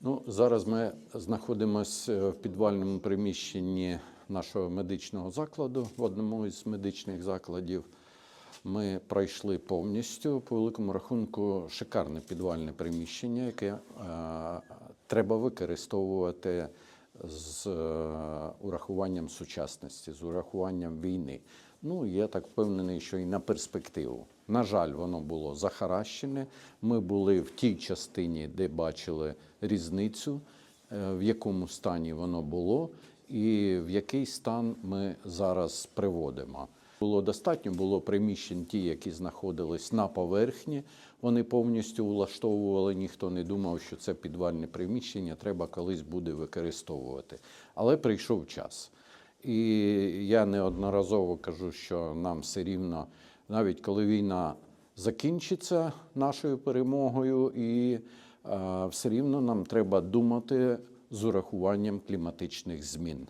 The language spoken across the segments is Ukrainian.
Ну, зараз ми знаходимося в підвальному приміщенні нашого медичного закладу, в одному із медичних закладів. Ми пройшли повністю по великому рахунку шикарне підвальне приміщення, яке е, треба використовувати з е, урахуванням сучасності, з урахуванням війни. Ну, я так впевнений, що і на перспективу. На жаль, воно було захаращене. Ми були в тій частині, де бачили різницю, е, в якому стані воно було, і в який стан ми зараз приводимо. Було достатньо, було приміщень ті, які знаходились на поверхні. Вони повністю влаштовували. Ніхто не думав, що це підвальне приміщення треба колись буде використовувати. Але прийшов час. І я неодноразово кажу, що нам все рівно, навіть коли війна закінчиться нашою перемогою, і е, все рівно нам треба думати з урахуванням кліматичних змін.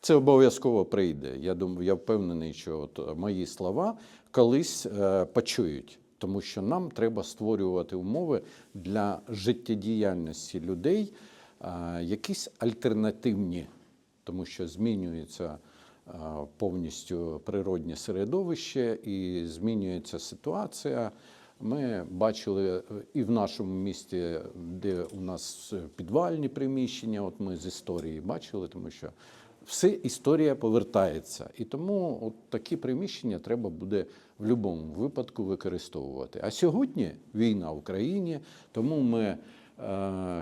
Це обов'язково прийде. Я думаю, я впевнений, що от мої слова колись е, почують, тому що нам треба створювати умови для життєдіяльності людей, е, якісь альтернативні, тому що змінюється е, повністю природнє середовище і змінюється ситуація. Ми бачили і в нашому місті, де у нас підвальні приміщення. От ми з історії бачили, тому що все історія повертається. І тому от такі приміщення треба буде в будь-якому випадку використовувати. А сьогодні війна в Україні, тому ми е,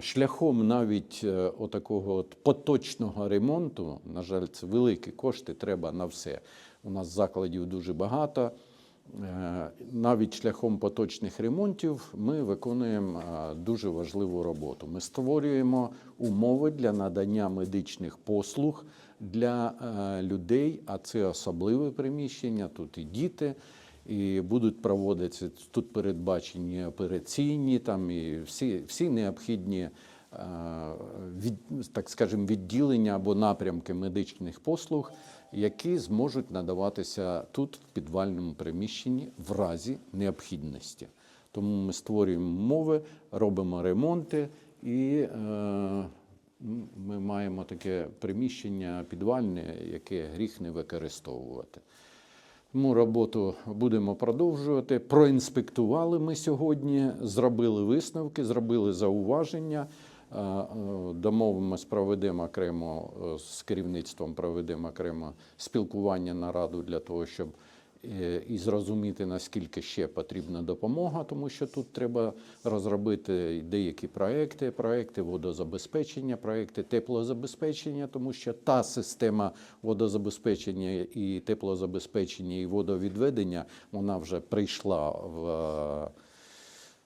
шляхом навіть е, отакого от поточного ремонту, на жаль, це великі кошти, треба на все. У нас закладів дуже багато. Е, Навіть шляхом поточних ремонтів ми виконуємо е, дуже важливу роботу. Ми створюємо умови для надання медичних послуг для е, людей, а це особливе приміщення. Тут і діти, і будуть проводитися тут передбачені операційні, там і всі, всі необхідні е, від, так скажемо, відділення або напрямки медичних послуг, які зможуть надаватися тут в підвальному приміщенні в разі необхідності. Тому ми створюємо умови, робимо ремонти і е, ми маємо таке приміщення підвальне, яке гріх не використовувати. Тому роботу будемо продовжувати. Проінспектували ми сьогодні, зробили висновки, зробили зауваження. Е, е, Домовимось, проведемо окремо е, з керівництвом, проведемо окремо спілкування нараду для того, щоб і зрозуміти, наскільки ще потрібна допомога, тому що тут треба розробити деякі проекти, проекти водозабезпечення, проекти теплозабезпечення, тому що та система водозабезпечення і теплозабезпечення і водовідведення вона вже прийшла в. е,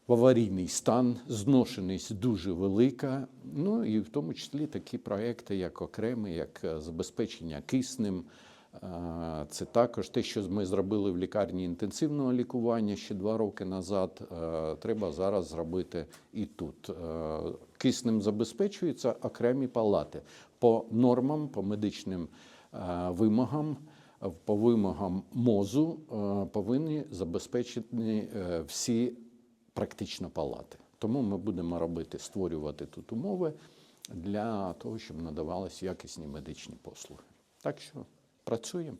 в аварійний стан, зношеність дуже велика. Ну і в тому числі такі проекти, як окремий, як е, забезпечення киснем. Це також те, що ми зробили в лікарні інтенсивного лікування ще два роки назад. Треба зараз зробити і тут. Киснем забезпечуються окремі палати по нормам, по медичним вимогам. По вимогам МОЗу повинні забезпечені е, всі практично палати. Тому ми будемо робити, створювати тут умови для того, щоб надавалися якісні медичні послуги. Так що працюємо.